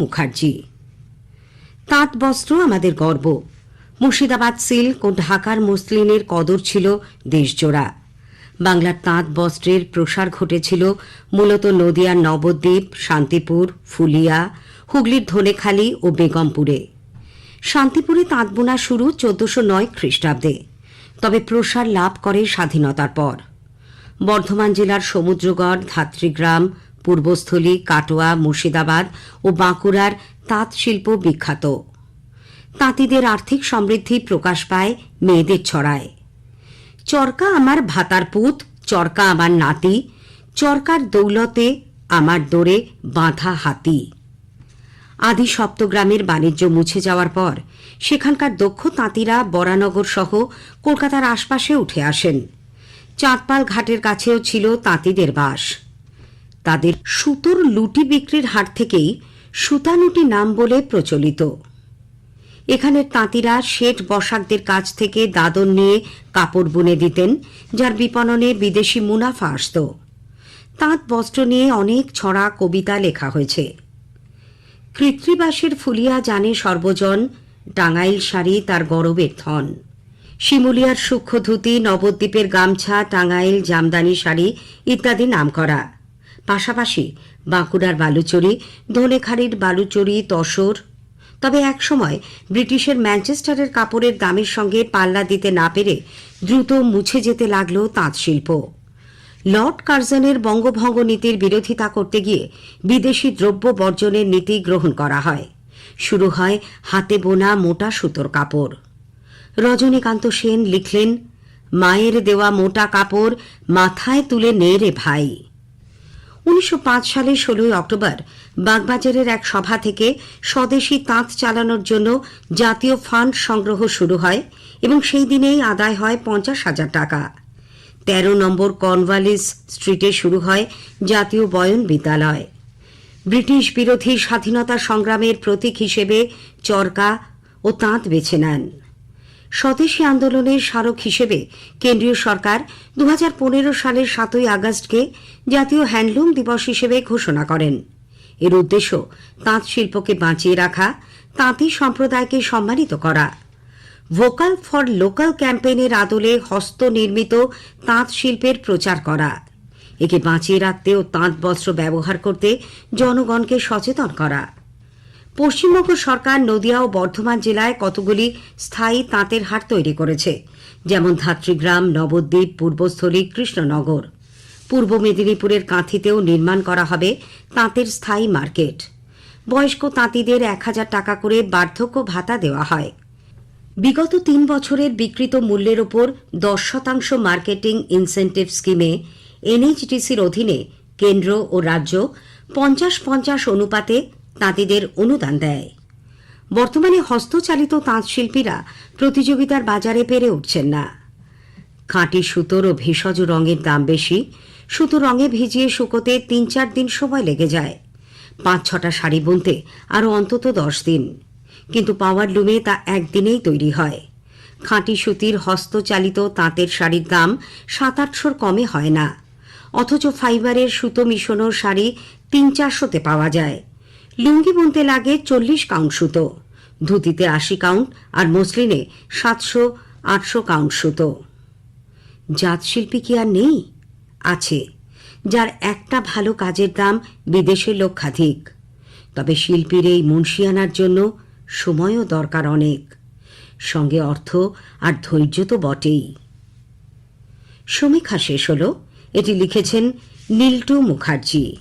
মুখার্জি। তাঁত বস্ত্র আমাদের গর্ব। মুর্শিদাবাদ সিল্ক ও ঢাকার মসলিনের কদর ছিল দেশজোড়া। বাংলার তাঁত বস্ত্রের প্রসার ঘটেছিল মূলত নদিয়ার নবদ্বীপ, শান্তিপুর, ফুলিয়া, হুগলির ধনেখালি ও বেগমপুরে। শান্তিপুরে তাঁত বোনা শুরু চোদ্দশো নয় খ্রিস্টাব্দে, তবে প্রসার লাভ করে স্বাধীনতার পর। বর্ধমান জেলার সমুদ্রগড়, ধাত্রীগ্রাম পূর্বস্থলী, কাটোয়া, মুর্শিদাবাদ ও বাঁকুড়ার তাঁত শিল্প বিখ্যাত। তাঁতিদের আর্থিক সমৃদ্ধি প্রকাশ পায় মেয়েদের ছড়ায়। চরকা আমার ভাতার পুত, চরকা আমার নাতি, চরকার দৌলতে আমার দোরে বাঁধা হাতি। আদি সপ্তগ্রামের বাণিজ্য মুছে যাওয়ার পর সেখানকার দক্ষ তাঁতিরা বরানগর সহ কলকাতার আশপাশে উঠে আসেন। চাঁদপাল ঘাটের কাছেও ছিল তাঁতিদের বাস। তাদের সুতোর লুটি বিক্রির হাট থেকেই সুতানুটি নাম বলে প্রচলিত। এখানের তাঁতিরা, শেঠ বসাকদের কাছ থেকে দাদন নিয়ে কাপড় বুনে দিতেন, যার বিপণনে বিদেশি মুনাফা আসত। তাঁত বস্ত্র নিয়ে অনেক ছড়া কবিতা লেখা হয়েছে। কৃত্রিবাসের ফুলিয়া জানে সর্বজন, টাঙ্গাইল শাড়ি তার গরবের ধন। শিমুলিয়ার সূক্ষ্ম ধুতি নবদ্বীপের গামছা, টাঙ্গাইল জামদানি শাড়ি ইত্যাদি নামকরা। পাশাপাশি বাঁকুড়ার বালুচরি ধনেখালির বালুচরি, তসর। তবে একসময় ব্রিটিশের ম্যানচেস্টারের কাপড়ের দামের সঙ্গে পাল্লা দিতে না পেরে দ্রুত মুছে যেতে লাগল তাঁত শিল্প। লর্ড কার্জনের বঙ্গভঙ্গ নীতির বিরোধিতা করতে গিয়ে বিদেশি দ্রব্য বর্জনের নীতি গ্রহণ করা হয়। শুরু হয় হাতে বোনা মোটা সুতোর কাপড়। রজনীকান্ত সেন লিখলেন, মায়ের দেওয়া মোটা কাপড় মাথায় তুলে নে রে ভাই। উনিশশো সালের ষোলোই অক্টোবর বাগবাজারের এক সভা থেকে স্বদেশী তাঁত চালানোর জন্য জাতীয় ফান্ড সংগ্রহ শুরু হয় এবং সেই দিনেই আদায় হয় পঞ্চাশ হাজার টাকা। তেরো নম্বর কর্নওয়ালিস স্ট্রিটে শুরু হয় জাতীয় বয়ন বিদ্যালয়। ব্রিটিশ বিরোধী স্বাধীনতা সংগ্রামের প্রতীক হিসেবে চরকা ও তাঁত বেছে নেন। স্বদেশী আন্দোলনের স্মারক হিসেবে কেন্দ্রীয় সরকার দু হাজার পনেরো সালের সাতই আগস্টকে জাতীয় হ্যান্ডলুম দিবস হিসেবে ঘোষণা করেন। এর উদ্দেশ্য তাঁত শিল্পকে বাঁচিয়ে রাখা, তাঁতি সম্প্রদায়কে সম্মানিত করা। ভোকাল ফর লোকাল ক্যাম্পেইনের আদলে হস্তনির্মিত তাঁত শিল্পের প্রচার করা। একে বাঁচিয়ে রাখতে ও তাঁত বস্ত্র ব্যবহার করতে জনগণকে সচেতন করা। পশ্চিমবঙ্গ সরকার নদিয়া ও বর্ধমান জেলায় কতগুলি স্থায়ী তাঁতের হাট তৈরি করেছে, যেমন ধাত্রীগ্রাম, নবদ্বীপ, পূর্বস্থলী, কৃষ্ণনগর। পূর্ব মেদিনীপুরের কাঁথিতেও নির্মাণ করা হবে তাঁতের স্থায়ী মার্কেট। বয়স্ক তাঁতিদের এক হাজার টাকা করে বার্ধক্য ভাতা দেওয়া হয়। বিগত তিন বছরের বিকৃত মূল্যের ওপর দশ শতাংশ মার্কেটিং ইনসেন্টিভ স্কিমে এনএইচডিসির অধীনে কেন্দ্র ও রাজ্য পঞ্চাশ পঞ্চাশ অনুপাতে তাঁতিদের অনুদান দেয়। বর্তমানে হস্তচালিত তাঁত শিল্পীরা প্রতিযোগিতার বাজারে পেরে উঠছেন না। খাঁটি সুতোর ও ভেষজ রঙের দাম বেশি, সুতো রঙে ভিজিয়ে শুকোতে তিন চার দিন সময় লেগে যায়। পাঁচ ছটা শাড়ি বুনতে আরও অন্তত দশ দিন। কিন্তু পাওয়ার লুমে তা একদিনেই তৈরি হয়। খাঁটি সুতির হস্তচালিত তাঁতের শাড়ির দাম সাত আটশোর কমে হয় না। অথচ ফাইবারের সুতো মিশনোর শাড়ি তিন চারশোতে পাওয়া যায়। লুঙ্গি বুনতে লাগে চল্লিশ কাউন্ট সুতো। ধুতিতে আশি কাউন্ট আর মসলিনে সাতশো, আটশো কাউন্ট সুতো। জাত শিল্পী কি আর নেই? আছে, যার একটা ভালো কাজের দাম বিদেশে লক্ষাধিক। তবে শিল্পীর এই মুন্সিয়ানার জন্য সময়ও দরকার অনেক। সঙ্গে অর্থ আর ধৈর্য তো বটেই। সমীক্ষা শেষ হল, এটি লিখেছেন নীলটু মুখার্জি।